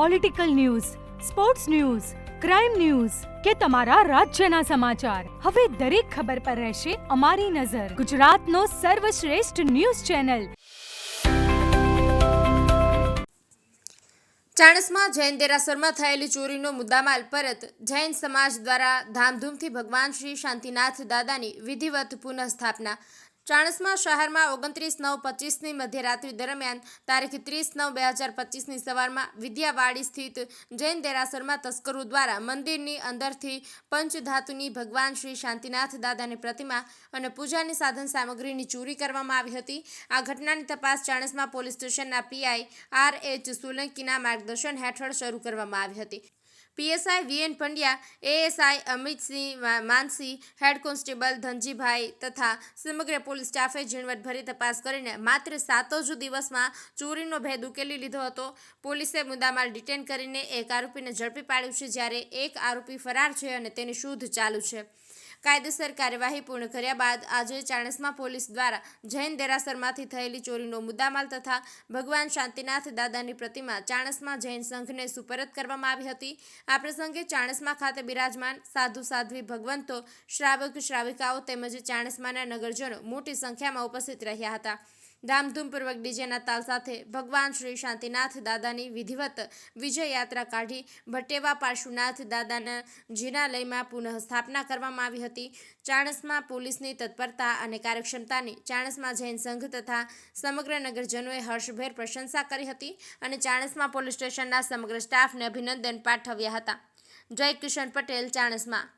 Political news sports news crime news કે તમારા રાજ્યના સમાચાર. હવે દરેક ખબર પર રહેશે અમારી નજર. ગુજરાતનો સર્વશ્રેષ્ઠ ન્યૂઝ ચેનલ. ચાણસમાં જૈન દેરાસરમાં થયેલી ચોરીનો મુદ્દામાલ પરત જૈન સમાજ દ્વારા ધામધૂમથી ભગવાન શ્રી શાંતિનાથ દાદાની વિધિવત પુનઃસ્થાપના ચાણસમાં શહેરમાં ઓગણત્રીસ નવ પચીસની મધ્યરાત્રિ દરમિયાન તારીખ ત્રીસ નવ બે હજાર પચીસની સવારમાં વિદ્યાવાડી સ્થિત જૈન દેરાસરમાં તસ્કરો દ્વારા મંદિરની અંદરથી પંચધાતુની ભગવાન શ્રી શાંતિનાથ દાદાની પ્રતિમા અને પૂજાની સાધન સામગ્રીની ચોરી કરવામાં આવી હતી. આ ઘટનાની તપાસ ચાણસમા પોલીસ સ્ટેશનના પીઆઈ આર એચ સોલંકીના માર્ગદર્શન હેઠળ શરૂ કરવામાં આવી હતી. PSI VN Pandya, ASI Amitsinh Mansinh Mansi, head constable Dhanjibhai તથા સમગ્ર પોલીસ સ્ટાફે ઝીણવટભરી તપાસ કરીને માત્ર સાતો જ દિવસમાં ચોરીનો ભેદ ઉકેલી લીધો હતો. પોલીસે મુદ્દામાલ ડિટેન કરીને એક આરોપીને ઝડપી પાડ્યું છે જ્યારે એક આરોપી ફરાર છે અને તેની શોધ ચાલુ છે. કાયદેસર કાર્યવાહી પૂર્ણ કર્યા બાદ આજે ચાણસમા પોલીસ દ્વારા જૈન દેરાસરમાંથી થયેલી ચોરીનો મુદ્દામાલ તથા ભગવાન શાંતિનાથ દાદાની પ્રતિમા ચાણસમા જૈન સંઘને સુપરત કરવામાં આવી હતી. આ પ્રસંગે ચાણસમા ખાતે બિરાજમાન સાધુ સાધ્વી ભગવંતો, શ્રાવક શ્રાવિકાઓ તેમજ ચાણસમાના નગરજનો મોટી સંખ્યામાં ઉપસ્થિત રહ્યા હતા. ધામધૂમપૂર્વક ડીજેના તાલ સાથે ભગવાન શ્રી શાંતિનાથ દાદાની વિધિવત વિજય યાત્રા કાઢી ભટ્ટેવા પાર્શુનાથ દાદાના જિનાલયમાં પુનઃ સ્થાપના કરવામાં આવી હતી. ચાણસમાં પોલીસની તત્પરતા અને કાર્યક્ષમતાની ચાણસમાં જૈન સંઘ તથા સમગ્ર નગરજનોએ હર્ષભેર પ્રશંસા કરી હતી અને ચાણસમાં પોલીસ સ્ટેશનના સમગ્ર સ્ટાફને અભિનંદન પાઠવ્યા હતા. જય કિશન પટેલ, ચાણસમાં